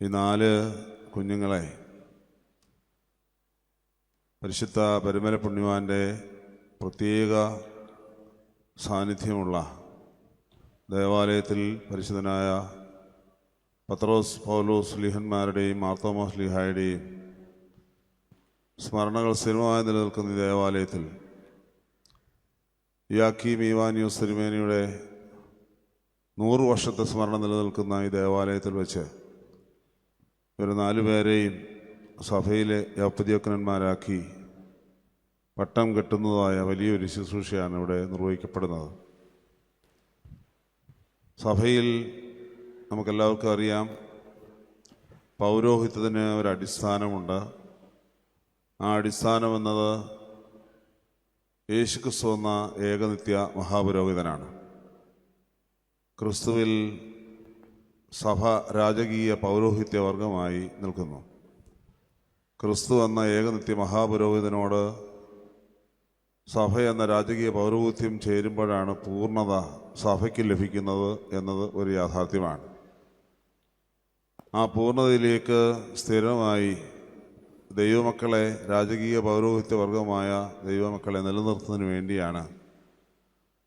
ഈ നാല് കുഞ്ഞുങ്ങളെ പരിശുദ്ധ പരുമല പുണ്യവാന്റെ പ്രത്യേക സാന്നിധ്യമുള്ള ദേവാലയത്തിൽ പരിശുദ്ധനായ പത്രോസ് പൗലോസ് ലിഹന്മാരുടെയും മാർത്തോമോസ് ലിഹായുടെയും സ്മരണകൾ സ്ഥിരമായി നിലനിൽക്കുന്ന ദേവാലയത്തിൽ യാക്കീം ഈവാനിയോസ് തിരുമേനിയുടെ നൂറ് വർഷത്തെ സ്മരണ നിലനിൽക്കുന്ന ഈ ദേവാലയത്തിൽ വെച്ച് ഇവർ നാലുപേരെയും സഭയിലെ യാപ്പതിയക്കനന്മാരാക്കി പട്ടം കെട്ടുന്നതായ വലിയൊരു ശുശ്രൂഷയാണ് ഇവിടെ നിർവഹിക്കപ്പെടുന്നത്. സഭയിൽ നമുക്കെല്ലാവർക്കും അറിയാം പൗരോഹിത്യത്തിന് ഒരു അടിസ്ഥാനമുണ്ട് ആ അടിസ്ഥാനം എന്നത് യേശുക്രിസ്തു എന്ന ഏകനിത്യ മഹാപുരോഹിതനാണ്. ക്രിസ്തുവിൽ സഭ രാജകീയ പൗരോഹിത്യ വർഗമായി നിൽക്കുന്നു. ക്രിസ്തു എന്ന ഏകനിത്യ മഹാപുരോഹിതനോട് സഭ എന്ന രാജകീയ പൗരോഹിത്യം ചേരുമ്പോഴാണ് പൂർണത സഭയ്ക്ക് ലഭിക്കുന്നത് എന്നത് ഒരു യാഥാർത്ഥ്യമാണ്. ആ പൂർണതയിലേക്ക് സ്ഥിരമായി ദൈവമക്കളെ രാജകീയ പൗരോഹിത്യ വർഗമായ ദൈവമക്കളെ നിലനിർത്തുന്നതിന് വേണ്ടിയാണ്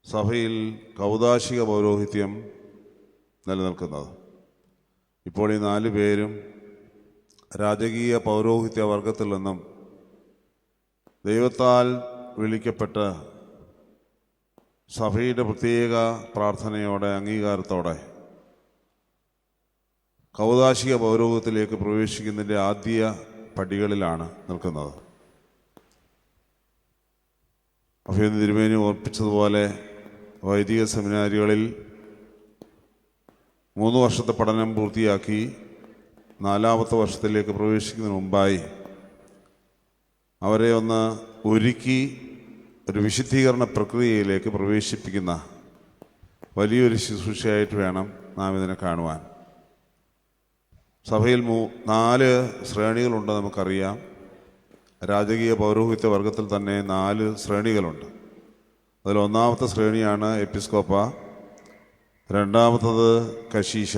സഭയിൽ കൗതാശിക പൗരോഹിത്യം നിലനിൽക്കുന്നത്. ഇപ്പോൾ ഈ നാല് പേരും രാജകീയ പൗരോഹിത്യ വർഗത്തിൽ നിന്നും ദൈവത്താൽ വിളിക്കപ്പെട്ട സഭയുടെ പ്രത്യേക പ്രാർത്ഥനയോടെ അംഗീകാരത്തോടെ കൗതാശിക പൗരോഹിത്യത്തിലേക്ക് പ്രവേശിക്കുന്നതിന്റെ ആദ്യ പടികളിലാണ് നിൽക്കുന്നത്. അഭിനന്ദ തിരുമേനി ഓർപ്പിച്ചതുപോലെ വൈദിക സെമിനാരികളിൽ മൂന്ന് വർഷത്തെ പഠനം പൂർത്തിയാക്കി നാലാമത്തെ വർഷത്തിലേക്ക് പ്രവേശിക്കുന്നതിന് മുമ്പായി അവരെ ഒന്ന് ഒരുക്കി ഒരു വിശുദ്ധീകരണ പ്രക്രിയയിലേക്ക് പ്രവേശിപ്പിക്കുന്ന വലിയൊരു ശുശ്രൂഷയായിട്ട് വേണം നാം ഇതിനെ കാണുവാൻ. സഭയിൽ മൂ നാല് ശ്രേണികളുണ്ട് നമുക്കറിയാം. രാജകീയ പൗരോഹിത്യ വർഗത്തിൽ തന്നെ നാല് ശ്രേണികളുണ്ട്. അതിൽ ഒന്നാമത്തെ ശ്രേണിയാണ് എപ്പിസ്കോപ്പ രണ്ടാമത്തത് കശീശ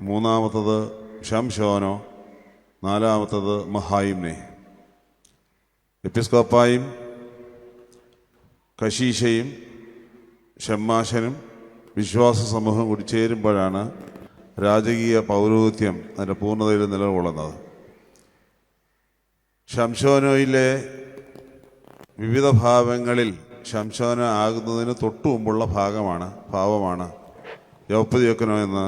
മൂന്നാമത്തത് ഷംഷോനോ നാലാമത്തത് മഹായിംനെ എപ്പിസ്കോപ്പായും കശീശയും ഷമ്മാശനും വിശ്വാസ സമൂഹം കൂടി ചേരുമ്പോഴാണ് രാജകീയ പൗരോഹിത്യം അതിന്റെ പൂർണതയിൽ നിലകൊള്ളുന്നത്. ശംശോനോയിലെ വിവിധ ഭാവങ്ങളിൽ ശംശോന ആകുന്നതിന് തൊട്ടു മുമ്പുള്ള ഭാഗമാണ് ഭാവമാണ് യൗപ്പതിയൊക്കനോ എന്ന്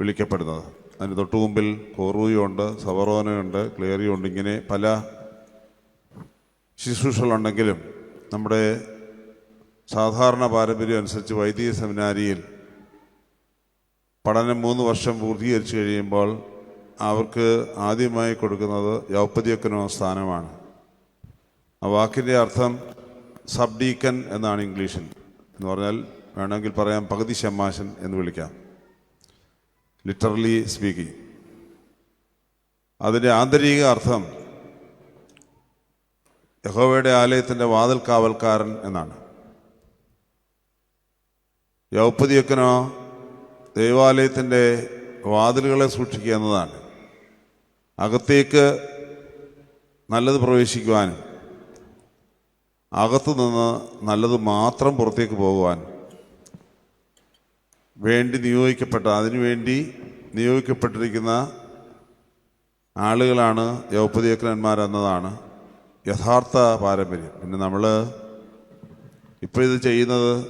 വിളിക്കപ്പെടുന്നത്. അതിന് തൊട്ടു മുമ്പിൽ കോറൂയുണ്ട് സവറോനയുണ്ട് ക്ലിയറിയുണ്ട് ഇങ്ങനെ പല ശുശ്രൂഷകളുണ്ടെങ്കിലും നമ്മുടെ സാധാരണ പാരമ്പര്യം അനുസരിച്ച് വൈദിക സെമിനാരിയിൽ പഠനം മൂന്ന് വർഷം പൂർത്തീകരിച്ചു കഴിയുമ്പോൾ അവർക്ക് ആദ്യമായി കൊടുക്കുന്നത് യൗപ്പതിയക്കനോ സ്ഥാനമാണ്. ആ വാക്കിന്റെ അർത്ഥം സബ് ഡീക്കൻ എന്നാണ് ഇംഗ്ലീഷിൽ. എന്ന് പറഞ്ഞാൽ വേണമെങ്കിൽ പറയാം പകുതി ശമാശൻ എന്ന് വിളിക്കാം. ലിറ്ററലി സ്പീക്കിംഗ് അതിന്റെ ആന്തരിക അർത്ഥം യഹോവയുടെ ആലയത്തിന്റെ വാതിൽ കാവൽക്കാരൻ എന്നാണ്. യൗപ്പതിയൊക്കനോ ദൈവാലയത്തിന്റെ വാതിലുകളെ സൂക്ഷിക്കുക എന്നതാണ്. അകത്തേക്ക് നല്ലത് പ്രവേശിക്കുവാനും അകത്തു നിന്ന് നല്ലത് മാത്രം പുറത്തേക്ക് പോകുവാൻ വേണ്ടി നിയോഗിക്കപ്പെട്ട അതിനുവേണ്ടി നിയോഗിക്കപ്പെട്ടിരിക്കുന്ന ആളുകളാണ് യൗപ്പതിയക്കന്മാരെന്നതാണ് യഥാർത്ഥ പാരമ്പര്യം. പിന്നെ നമ്മൾ ഇപ്പോൾ ഇത് ചെയ്യുന്നത്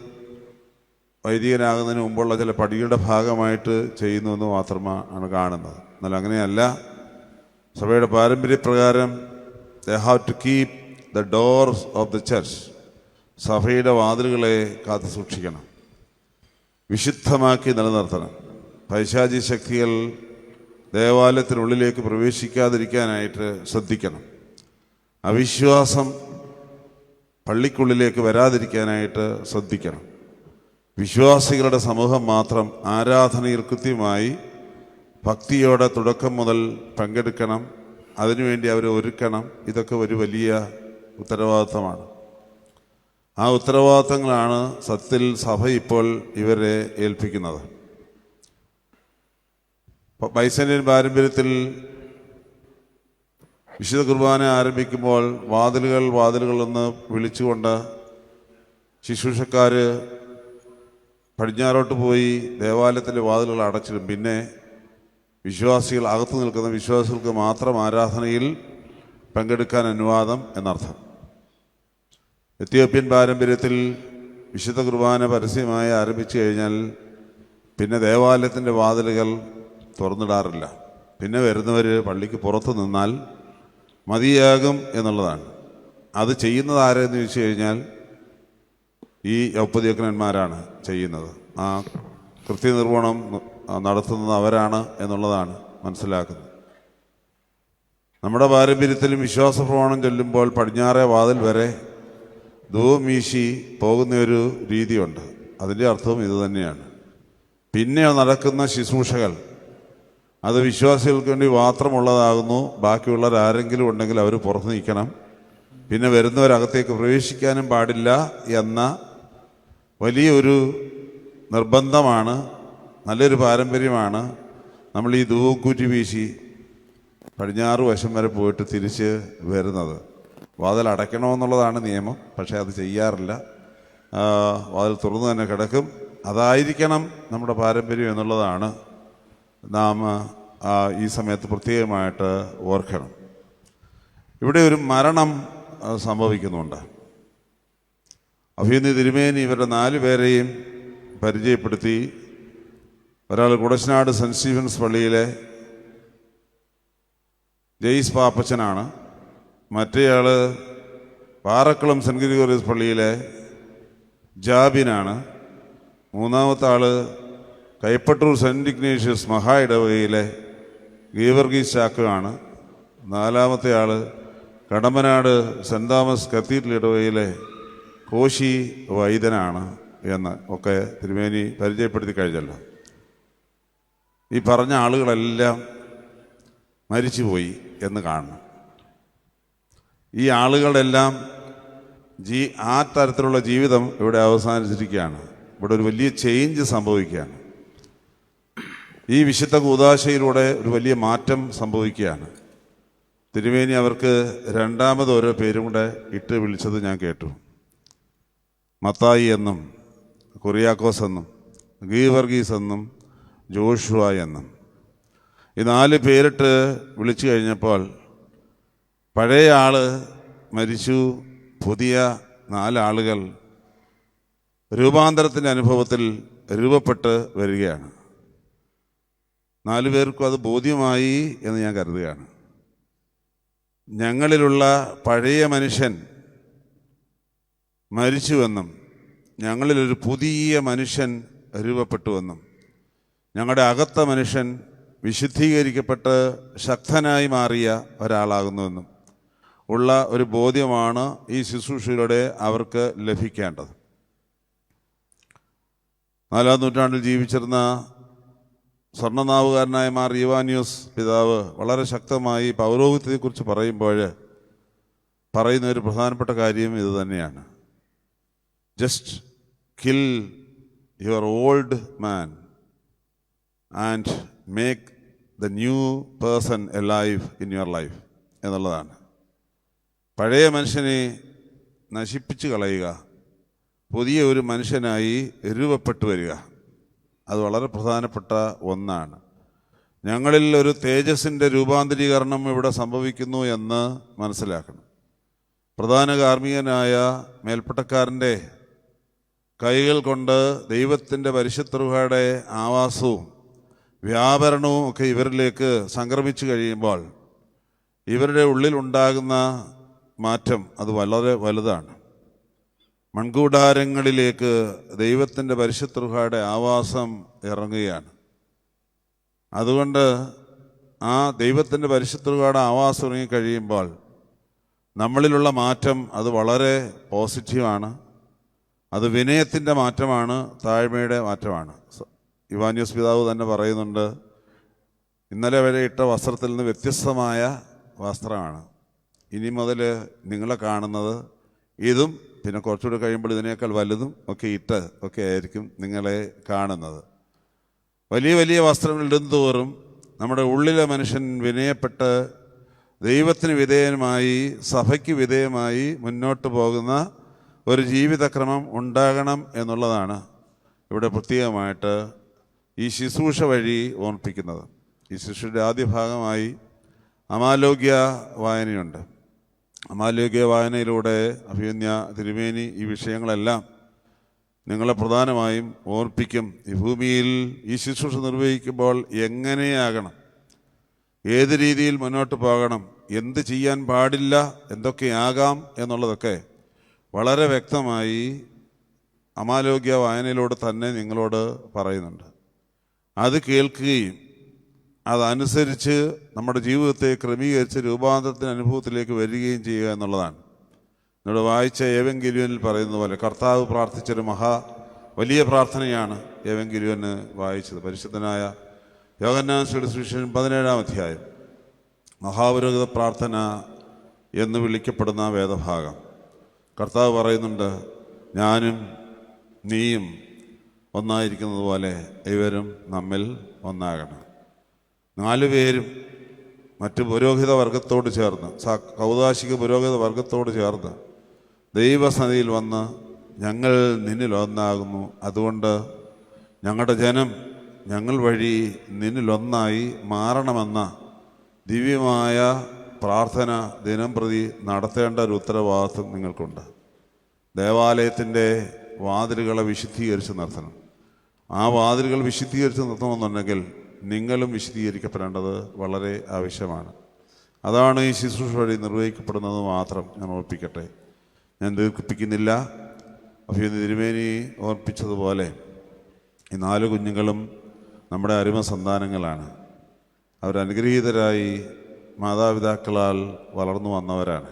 വൈദികനാകുന്നതിന് മുമ്പുള്ള ചില പടികളുടെ ഭാഗമായിട്ട് ചെയ്യുന്നു എന്ന് മാത്രമാണ് കാണുന്നത്. എന്നാൽ അങ്ങനെയല്ല. സഭയുടെ പാരമ്പര്യപ്രകാരം they have to keep the doors of the church സഭയുടെ വാതിലുകളെ കാത്തു സൂക്ഷിക്കണം. വിശുദ്ധമാക്കി നിലനിർത്തണം. പൈശാചി ശക്തികൾ ദേവാലയത്തിനുള്ളിലേക്ക് പ്രവേശിക്കാതിരിക്കാനായിട്ട് ശ്രദ്ധിക്കണം. അവിശ്വാസം പള്ളിക്കുള്ളിലേക്ക് വരാതിരിക്കാനായിട്ട് ശ്രദ്ധിക്കണം. വിശ്വാസികളുടെ സമൂഹം മാത്രം ആരാധനയിൽ കൃത്യമായി ഭക്തിയോടെ തുടക്കം മുതൽ പങ്കെടുക്കണം. അതിനുവേണ്ടി അവരെ ഒരുക്കണം. ഇതൊക്കെ ഒരു വലിയ ഉത്തരവാദിത്തമാണ്. ആ ഉത്തരവാദിത്തങ്ങളാണ് സത്യത്തിൽ സഭ ഇപ്പോൾ ഇവരെ ഏൽപ്പിക്കുന്നത്. ബൈസന്യൻ പാരമ്പര്യത്തിൽ വിശുദ്ധ കുർബാന ആരംഭിക്കുമ്പോൾ വാതിലുകൾ വാതിലുകളെന്ന് വിളിച്ചുകൊണ്ട് ശുശ്രൂഷക്കാർ പടിഞ്ഞാറോട്ട് പോയി ദേവാലയത്തിന്റെ വാതിലുകൾ അടച്ചിടും. പിന്നെ വിശ്വാസികൾ അകത്തു നിൽക്കുന്ന വിശ്വാസികൾക്ക് മാത്രം ആരാധനയിൽ പങ്കെടുക്കാൻ അനുവാദം എന്നർത്ഥം. എത്യോപ്യൻ പാരമ്പര്യത്തിൽ വിശുദ്ധ കുർബാന പരസ്യമായി ആരംഭിച്ചു കഴിഞ്ഞാൽ പിന്നെ ദേവാലയത്തിന്റെ വാതിലുകൾ തുറന്നിടാറില്ല. പിന്നെ വരുന്നവർ പള്ളിക്ക് പുറത്ത് നിന്നാൽ മതിയാകും എന്നുള്ളതാണ്. അത് ചെയ്യുന്നത് ആരെന്ന് ചോദിച്ചു കഴിഞ്ഞാൽ ഈ ഔപ്പതിയക്കനന്മാരാണ് ചെയ്യുന്നത്. ആ കൃത്യനിർവഹണം നടത്തുന്നത് അവരാണ് എന്നുള്ളതാണ് മനസ്സിലാക്കുന്നത്. നമ്മുടെ പാരമ്പര്യത്തിലും വിശ്വാസ പ്രമാണം ചൊല്ലുമ്പോൾ പടിഞ്ഞാറേ വാതിൽ വരെ ധൂവം പോകുന്നൊരു രീതിയുണ്ട്. അതിന്റെ അർത്ഥവും ഇത് തന്നെയാണ്. പിന്നെ നടക്കുന്ന ശുശ്രൂഷകൾ. അത് വിശ്വാസികൾക്ക് വേണ്ടി മാത്രമുള്ളതാകുന്നു. ബാക്കിയുള്ളവർ ആരെങ്കിലും ഉണ്ടെങ്കിൽ അവർ പുറത്ത് നിൽക്കണം. പിന്നെ വരുന്നവരകത്തേക്ക് പ്രവേശിക്കാനും പാടില്ല എന്ന വലിയൊരു നിർബന്ധമാണ്. നല്ലൊരു പാരമ്പര്യമാണ്. നമ്മൾ ഈ ധൂവക്കൂറ്റി വീശി പടിഞ്ഞാറ് വശം വരെ പോയിട്ട് തിരിച്ച് വരുന്നത്. വാതിൽ അടയ്ക്കണമെന്നുള്ളതാണ് നിയമം പക്ഷേ അത് ചെയ്യാറില്ല. വാതിൽ തുറന്നു തന്നെ കിടക്കും. അതായിരിക്കണം നമ്മുടെ പാരമ്പര്യം എന്നുള്ളതാണ് നാം ഈ സമയത്ത് പ്രത്യേകമായിട്ട് ഓർക്കണം. ഇവിടെ ഒരു മരണം സംഭവിക്കുന്നുണ്ട്. അഭിനന്ദി തിരുമേനി ഇവരുടെ നാല് പേരെയും പരിചയപ്പെടുത്തി. ഒരാൾ കുടശനാട് സെന്റ് സ്റ്റീഫൻസ് പള്ളിയിലെ ജെയ്സ് പാപ്പച്ചനാണ്. മറ്റേയാൾ പാറക്കുളം സെന്റ് ഗ്രിഗോറിയസ് പള്ളിയിലെ ജാബിനാണ്. മൂന്നാമത്തെ ആൾ കൈപ്പട്ടൂർ സെന്റ് ഇഗ്നേഷ്യസ് മഹാ ഇടവകയിലെ ഗീവർഗീസ് ചാക്കുവാണ്. നാലാമത്തെ ആൾ കടമ്പനാട് സെന്റ് തോമസ് കത്തീഡ്രൽ ഇടവകയിലെ കോശി വൈദനാണ് എന്ന് ഒക്കെ തിരുമേനി പരിചയപ്പെടുത്തി കഴിഞ്ഞല്ലോ. ഈ പറഞ്ഞ ആളുകളെല്ലാം മരിച്ചുപോയി എന്ന് കാണണം. ഈ ആളുകളെല്ലാം ജീ ആ തരത്തിലുള്ള ജീവിതം ഇവിടെ അവസാനിച്ചിരിക്കുകയാണ്. ഇവിടെ ഒരു വലിയ ചേഞ്ച് സംഭവിക്കുകയാണ്. ഈ വിശുദ്ധ കൂതാശയിലൂടെ ഒരു വലിയ മാറ്റം സംഭവിക്കുകയാണ്. തിരുമേനി അവർക്ക് രണ്ടാമത് ഓരോ പേരും കൂടെ ഇട്ട് വിളിച്ചത് ഞാൻ കേട്ടു. മത്തായി എന്നും കുറിയാക്കോസ് എന്നും ഗീവർഗീസ് എന്നും ജോഷുവ എന്നും. ഈ നാല് പേരിട്ട് വിളിച്ചു കഴിഞ്ഞപ്പോൾ പഴയ ആൾ മരിച്ചു. പുതിയ നാലാളുകൾ രൂപാന്തരത്തിന്റെ അനുഭവത്തിൽ രൂപപ്പെട്ട് വരികയാണ്. നാലു പേർക്കും അത് ബോധ്യമായി എന്ന് ഞാൻ കരുതുകയാണ്. ഞങ്ങളിലുള്ള പഴയ മനുഷ്യൻ മരിച്ചുവെന്നും ഞങ്ങളിലൊരു പുതിയ മനുഷ്യൻ രൂപപ്പെട്ടുവെന്നും ഞങ്ങളുടെ അകത്ത മനുഷ്യൻ വിശുദ്ധീകരിക്കപ്പെട്ട് ശക്തനായി മാറിയ ഒരാളാകുന്നുവെന്നും ഉള്ള ഒരു ബോധ്യമാണ് ഈ ശുശ്രൂഷയിലൂടെ അവർക്ക് ലഭിക്കേണ്ടത്. നാലാം നൂറ്റാണ്ടിൽ ജീവിച്ചിരുന്ന സ്വർണനാവുകാരനായ മാർ ഇവാനിയോസ് പിതാവ് വളരെ ശക്തമായി പൗരോഹിത്യത്തെക്കുറിച്ച് പറയുമ്പോൾ പറയുന്ന ഒരു പ്രധാനപ്പെട്ട കാര്യം ഇത് തന്നെയാണ്. Just kill your old man and make the new person a life in your life എന്നുള്ളതാണ്. പഴയ മനുഷ്യനെ നശിപ്പിച്ചു കളയുക പുതിയ ഒരു മനുഷ്യനായി രൂപപ്പെട്ടു വരിക അത് വളരെ പ്രധാനപ്പെട്ട ഒന്നാണ്. ഞങ്ങളിൽ ഒരു തേജസ്സിന്റെ രൂപാന്തരീകരണം ഇവിടെ സംഭവിക്കുന്നു എന്ന് മനസ്സിലാക്കണം. പ്രധാന കാർമ്മികനായ മേൽപ്പട്ടക്കാരന്റെ കൈകൾ കൊണ്ട് ദൈവത്തിന്റെ പരിശുദ്ധയുടെ ആവാസവും വ്യാപരണവും ഒക്കെ ഇവരിലേക്ക് സംക്രമിച്ചു കഴിയുമ്പോൾ ഇവരുടെ ഉള്ളിലുണ്ടാകുന്ന മാറ്റം അത് വളരെ വലുതാണ്. മൺകൂടാരങ്ങളിലേക്ക് ദൈവത്തിന്റെ പരിശുദ്ധയുടെ ആവാസം ഇറങ്ങുകയാണ്. അതുകൊണ്ട് ആ ദൈവത്തിന്റെ പരിശുദ്ധയുടെ ആവാസം ഇറങ്ങിക്കഴിയുമ്പോൾ നമ്മളിലുള്ള മാറ്റം അത് വളരെ പോസിറ്റീവാണ്. അത് വിനയത്തിന്റെ മാറ്റമാണ് താഴ്മയുടെ മാറ്റമാണ്. യുവാന്യൂസ് പിതാവ് തന്നെ പറയുന്നുണ്ട് ഇന്നലെ വരെ ഇട്ട വസ്ത്രത്തിൽ നിന്ന് വ്യത്യസ്തമായ വസ്ത്രമാണ്. ഇനി മുതൽ നിങ്ങളെ കാണുന്നത് ഇതും പിന്നെ കുറച്ചുകൂടി കഴിയുമ്പോൾ ഇതിനേക്കാൾ വലുതും ഒക്കെ ഇട്ട് ഒക്കെ ആയിരിക്കും നിങ്ങളെ കാണുന്നത്. വലിയ വലിയ വസ്ത്രങ്ങൾ ഇടുന്നതോറും നമ്മുടെ ഉള്ളിലെ മനുഷ്യൻ വിനയപ്പെട്ട് ദൈവത്തിന് വിധേയമായി സഭയ്ക്ക് വിധേയമായി മുന്നോട്ട് പോകുന്ന ഒരു ജീവിതക്രമം ഉണ്ടാകണം എന്നുള്ളതാണ് ഇവിടെ പ്രത്യേകമായിട്ട് ഈ ശുശ്രൂഷ വഴി ഓർമ്മിപ്പിക്കുന്നത് ഈ ശുശ്രൂഷയുടെ ആദ്യ ഭാഗമായി അമാലോക്യ വായനയുണ്ട്. അമാലോക്യ വായനയിലൂടെ അഭിമന്യ തിരുമേനി ഈ വിഷയങ്ങളെല്ലാം നിങ്ങളെ പ്രധാനമായും ഓർപ്പിക്കും. ഈ ഭൂമിയിൽ ഈ ശുശ്രൂഷ നിർവഹിക്കുമ്പോൾ എങ്ങനെയാകണം? ഏത് രീതിയിൽ മുന്നോട്ട് പോകണം? എന്ത് ചെയ്യാൻ പാടില്ല? എന്തൊക്കെയാകാം? എന്നുള്ളതൊക്കെ വളരെ വ്യക്തമായി അമാലോക്യ വായനയിലൂടെ തന്നെ നിങ്ങളോട് പറയുന്നുണ്ട്. അത് കേൾക്കുകയും അതനുസരിച്ച് നമ്മുടെ ജീവിതത്തെ ക്രമീകരിച്ച് രൂപാന്തരത്തിന് അനുഭവത്തിലേക്ക് വരികയും ചെയ്യുക എന്നുള്ളതാണ്. നിങ്ങളുടെ വായിച്ച ഏവെങ്കിലുവനിൽ പറയുന്ന പോലെ കർത്താവ് പ്രാർത്ഥിച്ചൊരു മഹാ വലിയ പ്രാർത്ഥനയാണ് ഏവെങ്കിലുവന് വായിച്ചത്. പരിശുദ്ധനായ യോഗന്നാൻ സുവിശേഷൻ പതിനേഴാം അധ്യായം. മഹാപുരോഹിത പ്രാർത്ഥന എന്ന് വിളിക്കപ്പെടുന്ന വേദഭാഗം. കർത്താവ് പറയുന്നുണ്ട് ഞാനും നീയും ഒന്നായിരിക്കുന്നത് പോലെ ഇവരും നമ്മിൽ ഒന്നാകണം. നാലു പേരും മറ്റ് പുരോഹിത വർഗത്തോട് ചേർന്ന് സ- കൗതാശിക പുരോഹിത വർഗത്തോട് ചേർന്ന് ദൈവസന്നിധിയിൽ വന്ന് ഞങ്ങൾ നിന്നിൽ ഒന്നാകുന്നു. അതുകൊണ്ട് ഞങ്ങളുടെ ജനം ഞങ്ങൾ വഴി നിന്നിലൊന്നായി മാറണമെന്ന ദിവ്യമായ പ്രാർത്ഥന ദിനം പ്രതി നടത്തേണ്ട ഒരു ഉത്തരവാദിത്വം നിങ്ങൾക്കുണ്ട്. ദേവാലയത്തിന്റെ വാതിലുകളെ വിശുദ്ധീകരിച്ച് നിർത്തണം. ആ വാതിലുകൾ വിശുദ്ധീകരിച്ച് നിർത്തണമെന്നുണ്ടെങ്കിൽ നിങ്ങളും വിശദീകരിക്കപ്പെടേണ്ടത് വളരെ ആവശ്യമാണ്. അതാണ് ഈ ശുശ്രൂഷ വഴി നിർവഹിക്കപ്പെടുന്നത് മാത്രം ഞാൻ ഓർപ്പിക്കട്ടെ. ഞാൻ ദീർഘിപ്പിക്കുന്നില്ല. അഭിനന്ദ തിരുമേനി ഓർപ്പിച്ചതുപോലെ ഈ നാല് കുഞ്ഞുങ്ങളും നമ്മുടെ അരുമ സന്താനങ്ങളാണ്. അവരനുഗ്രഹീതരായി മാതാപിതാക്കളാൽ വളർന്നു വന്നവരാണ്.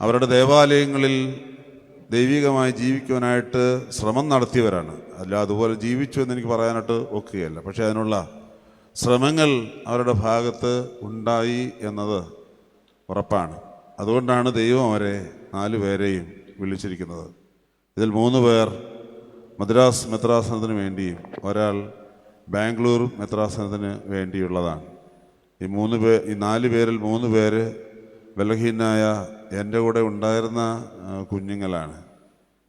അവരുടെ ദേവാലയങ്ങളിൽ ദൈവികമായി ജീവിക്കുവാനായിട്ട് ശ്രമം നടത്തിയവരാണ്. അല്ല അതുപോലെ ജീവിച്ചു എന്ന് എനിക്ക് പറയാനായിട്ട് ഒക്കുകയല്ല. പക്ഷേ അതിനുള്ള ശ്രമങ്ങൾ അവരുടെ ഭാഗത്ത് ഉണ്ടായി എന്നത് ഉറപ്പാണ്. അതുകൊണ്ടാണ് ദൈവം അവരെ നാലു പേരെയും വിളിച്ചിരിക്കുന്നത്. ഇതിൽ മൂന്ന് പേർ മദ്രാസ് മെത്രാസനത്തിന് വേണ്ടിയും ഒരാൾ ബാംഗ്ലൂർ മെത്രാസനത്തിന് വേണ്ടിയുള്ളതാണ്. ഈ മൂന്ന് പേർ ഈ നാല് പേരിൽ മൂന്ന് പേര് ബലഹീനായ എന്റെ കൂടെ ഉണ്ടായിരുന്ന കുഞ്ഞുങ്ങളാണ്.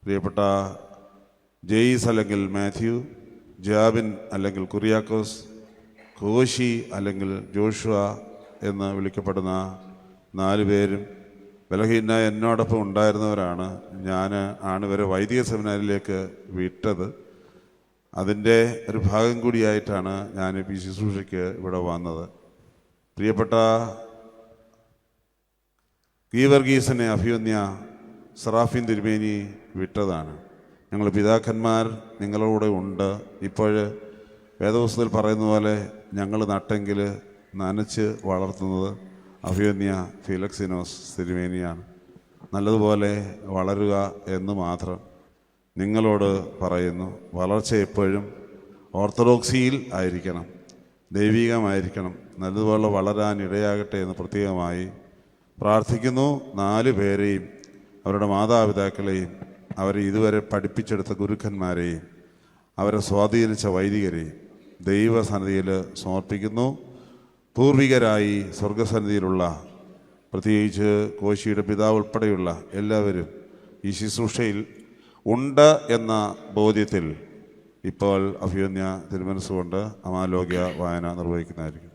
പ്രിയപ്പെട്ട ജെയ്സ് അല്ലെങ്കിൽ മാത്യു ജാബിൻ അല്ലെങ്കിൽ കുറിയാക്കോസ് കോശി അല്ലെങ്കിൽ ജോഷുവ എന്ന് വിളിക്കപ്പെടുന്ന നാല് പേരും ബലഹീന എന്നോടൊപ്പം ഉണ്ടായിരുന്നവരാണ് ഞാൻ ആണ് ഇവരെ വൈദിക സെമിനാരിലേക്ക് വിട്ടത്. അതിന്റെ ഒരു ഭാഗം കൂടിയായിട്ടാണ് ഞാൻ ഈ ശുശ്രൂഷയ്ക്ക് ഇവിടെ വന്നത്. പ്രിയപ്പെട്ട ഗീവർഗീസിനെ അഭിവന്യ സറാഫിൻ തിരുമേനി വിട്ടതാണ്. ഞങ്ങൾ പിതാക്കന്മാർ നിങ്ങളുടെ ഉണ്ട്. ഇപ്പോൾ വേദപുസ്തകത്തിൽ പറയുന്ന പോലെ ഞങ്ങൾ നട്ടെങ്കിൽ നനച്ച് വളർത്തുന്നത് അഭിവന്യ ഫിലക്സിനോസ് തിരുമേനിയാണ്. നല്ലതുപോലെ വളരുക എന്ന് മാത്രം നിങ്ങളോട് പറയുന്നു. വളർച്ച എപ്പോഴും ഓർത്തഡോക്സിയിൽ ആയിരിക്കണം. ദൈവികമായിരിക്കണം. നല്ലതുപോലെ വളരാൻ ഇടയാകട്ടെ എന്ന് പ്രത്യേകമായി പ്രാർത്ഥിക്കുന്നു നാല് പേരെയും അവരുടെ മാതാപിതാക്കളെയും അവരെ ഇതുവരെ പഠിപ്പിച്ചെടുത്ത ഗുരുക്കന്മാരെയും അവരെ സ്വാധീനിച്ച വൈദികരെയും ദൈവസന്നിധിയിൽ സമർപ്പിക്കുന്നു. പൂർവികരായി സ്വർഗസന്നിധിയിലുള്ള പ്രത്യേകിച്ച് കോശിയുടെ പിതാവ് ഉൾപ്പെടെയുള്ള എല്ലാവരും ഈ ശുശ്രൂഷയിൽ ഉണ്ട് എന്ന ബോധ്യത്തിൽ ഇപ്പോൾ അഭിയന്യ തിരുമനസ്സുകൊണ്ട് അമാലോക്യ വായന നിർവഹിക്കുന്നതായിരിക്കും.